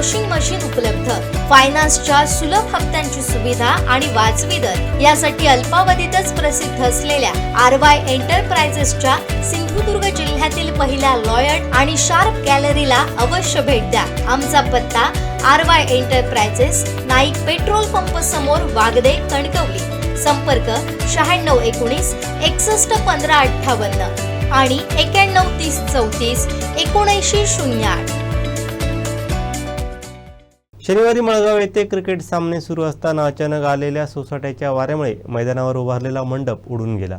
Washing machine उपलब्ध. फायनान्सच्या सुलभ हप्त्यांची सुविधा आणि वाजवी दर यासाठी अल्पावधीतच प्रसिद्ध असलेल्या आर वाय एंटरप्राइजेसच्या सिंधुदुर्ग जिल्ह्यातील पहिल्या लॉयड आणि शार्प गॅलरीला अवश्य भेट द्या. आमचा पत्ता R Y enterprises Naik petrol pump समोर वागदे कणकवली. संपर्क शहाण्णव एकोणीस एकसष्ट पंधरा अठ्ठावन्न आणि एक्याण्णव तीस चौतीस एकोणऐंशी शून्य आठ. शनिवारी मळगाव येथे क्रिकेट सामने सुरू असताना अचानक आलेल्या सोसाट्याच्या वाऱ्यामुळे मैदानावर उभारलेला मंडप उडून गेला.